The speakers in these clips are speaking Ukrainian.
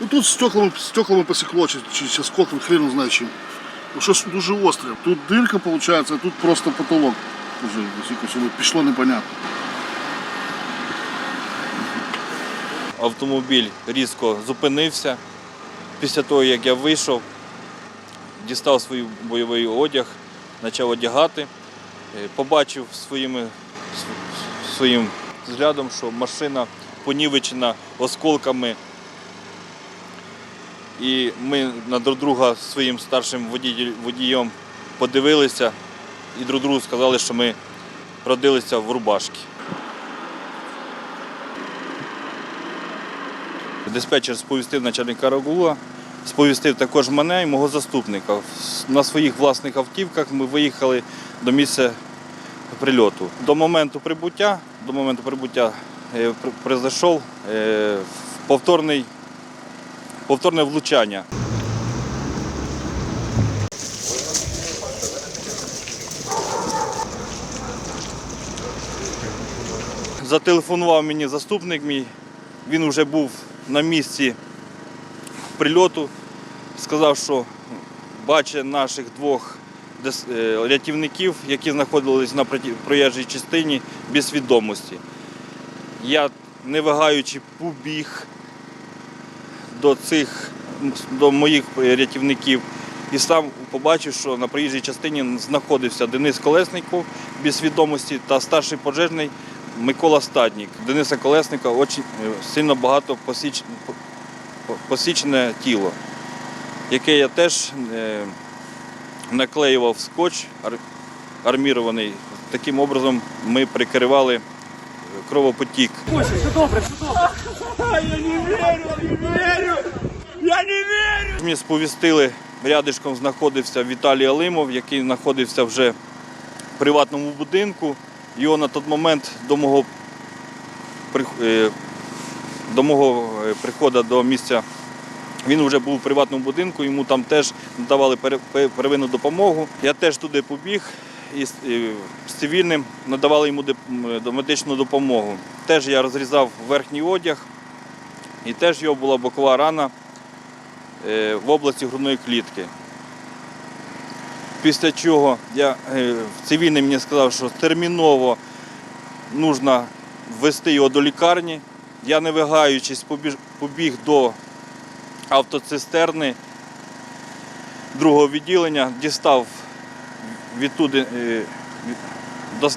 Ну тут стеклами, стеклами посекло, чи, чи, осколком, хрен знає чим. Ну, Щось дуже остре. Тут дирка виходить, а тут просто потолок. Уже якось пішло непонятно. Автомобіль різко зупинився. Після того, як я вийшов, дістав свій бойовий одяг, почав одягати, Е, побачив своїми, своїм взглядом, що машина понівечена осколками. І ми на друг друга своїм старшим водієм подивилися і друг другу сказали, що ми родилися в рубашки. Диспетчер сповістив начальника Рагула, сповістив також мене і мого заступника. На своїх власних автівках ми виїхали до місця прильоту. До моменту прибуття, до моменту прибуття е, пр- е, повторний, повторне влучання. Зателефонував мені заступник мій, він вже був на місці прильоту, сказав, що бачить наших двох е, рятівників, які знаходились на проїжджій частині без свідомості. Я, не вагаючи, побіг до цих до моїх рятівників і сам побачив, що на проїжджій частині знаходився Денис Колесников без свідомості та старший пожежний Микола Стаднік. Дениса Колесника очень, е, сильно багато посіч, по- посічене тіло, яке я теж е, наклеював скотч армірований. Таким образом ми прикривали кровопотік. Мені сповістили, рядишком знаходився Віталій Алимов, який знаходився вже в приватному будинку. Його на той момент до мого, е, до мого е, приходу до місця він вже був у приватному будинку, йому там теж надавали первинну допомогу. Я теж туди побіг і з, цивільним надавали йому медичну допомогу. Теж я розрізав верхній одяг, і теж його була бокова рана е, в області грудної клітки. Після чого я е, цивільний мені сказав, що терміново потрібно ввести його до лікарні. Я не вигаючись побіж, побіг до автоцистерни другого відділення, дістав відтуди, е,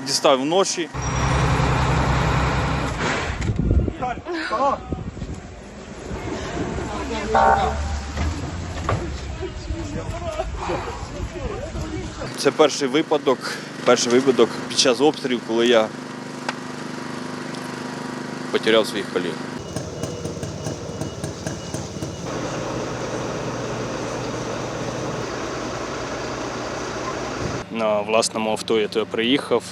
дістав ноші. Це перший випадок, перший випадок під час обстрілів, коли я потеряв своїх колег. На власному авто я туди приїхав.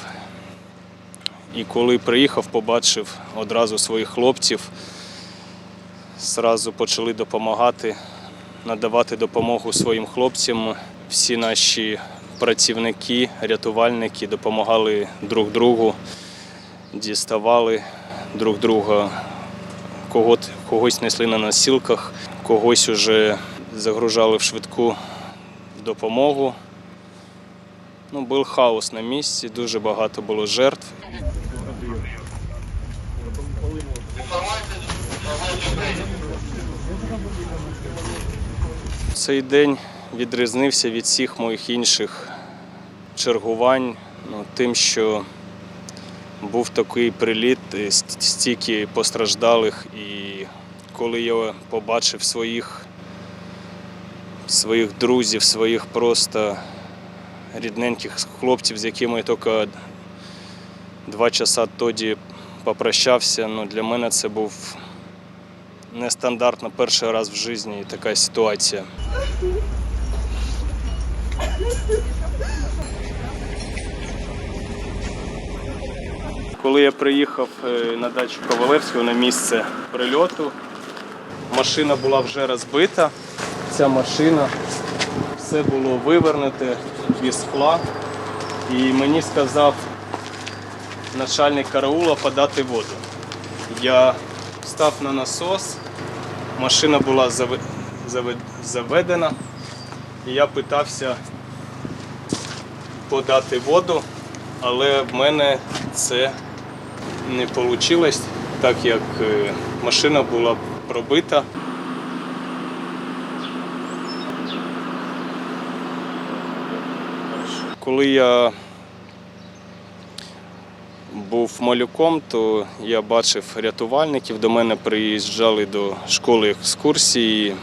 І коли приїхав, побачив одразу своїх хлопців, зразу почали допомагати, надавати допомогу своїм хлопцям. Всі наші працівники, рятувальники допомагали друг другу, діставали друг друга, когось несли на носілках, когось уже загружали в швидку допомогу. Ну, був хаос на місці, дуже багато було жертв. Цей день відрізнився від всіх моїх інших чергувань ну, тим, що був такий приліт, стільки постраждалих, і коли я побачив своїх, своїх друзів, своїх просто рідненьких хлопців, з якими я тільки два часа тоді попрощався. Ну, для мене це був нестандартно перший раз в житті така ситуація. Коли я приїхав е, на дачу Ковалевського на місце прильоту, машина була вже розбита. Ця машина все було вивернуте без скла. І мені сказав начальник караула подати воду. Я став на насос, машина була заве- заве- заведена, і я питався подати воду, але в мене це не вийшло, так як е, машина була пробита. Коли я був малюком, то я бачив рятувальників. До мене приїжджали до школи екскурсії.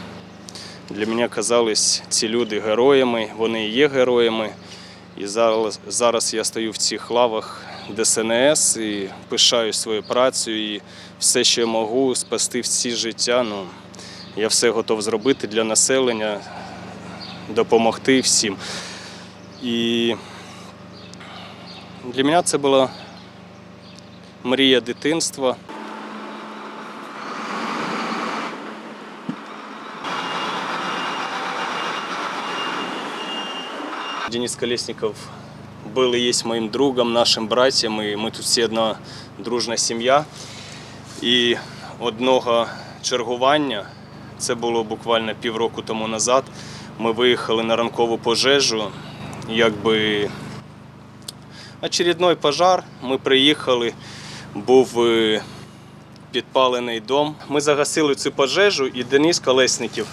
Для мене казались ці люди героями, вони є героями. І зараз, зараз я стою в цих лавах ДСНС і пишаю своєю працею. І все, що я можу, спасти всі життя. Ну, я все готов зробити для населення, допомогти всім. І для мене це була мрія дитинства. Денис Колесников был и есть моим другом, нашим братьям, і ми тут всі одна дружна сім'я. І одного чергування, це було буквально півроку тому назад, ми виїхали на ранкову пожежу, якби очередной пожар. Ми приїхали, був е, підпалений дом. Ми загасили цю пожежу, і Денис Колесників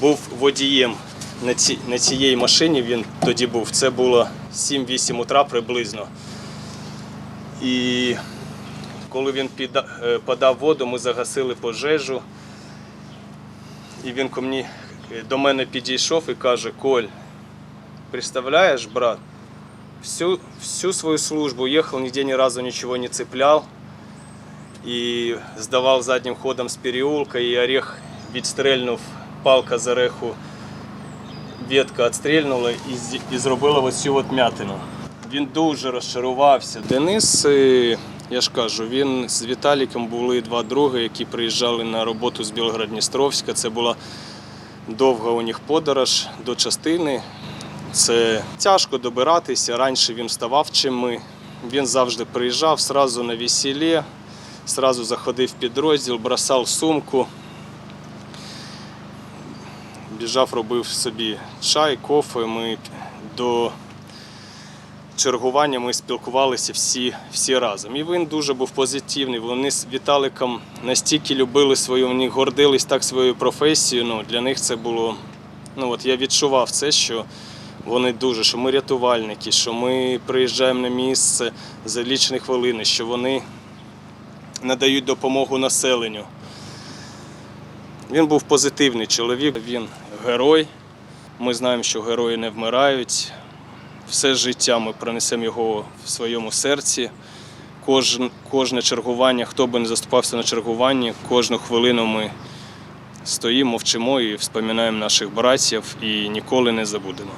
був водієм на, ці, на цієї машині. Він тоді був. Це було 7-8 утра приблизно. І коли він е, подав воду, ми загасили пожежу. І він ко мені, е, до мене підійшов і каже: Коль, представляєш, брат, всю, всю свою службу ехал, нигде ни разу ничего не цеплял. И сдавал задним ходом с переулка, и орех, відстрельнув, палка з ореху, ветка відстрельнула і, і зробила ось цю от м'ятину. Він дуже розчарувався. Денис, я ж кажу, він з Віталіком були два други, які приїжджали на роботу з Білгород-Дністровська. Це була довга у них подорож до частини. Це тяжко добиратися. Раніше він вставав, чим ми. Він завжди приїжджав сразу на весілля, сразу заходив в підрозділ, бросав сумку, біжав, робив собі чай, кофе. Ми до чергування ми спілкувалися всі, всі разом. І він дуже був позитивний. Вони з Віталиком настільки любили свою, вони гордились так своєю професією. Ну, для них це було. Ну, от я відчував це, що вони дуже, що ми рятувальники, що ми приїжджаємо на місце за лічні хвилини, що вони надають допомогу населенню. Він був позитивний чоловік, він герой. Ми знаємо, що герої не вмирають. Все життя ми пронесемо його в своєму серці. Кожен, кожне чергування, хто би не заступався на чергуванні, кожну хвилину ми стоїмо, мовчимо і вспоминаємо наших братів і ніколи не забудемо.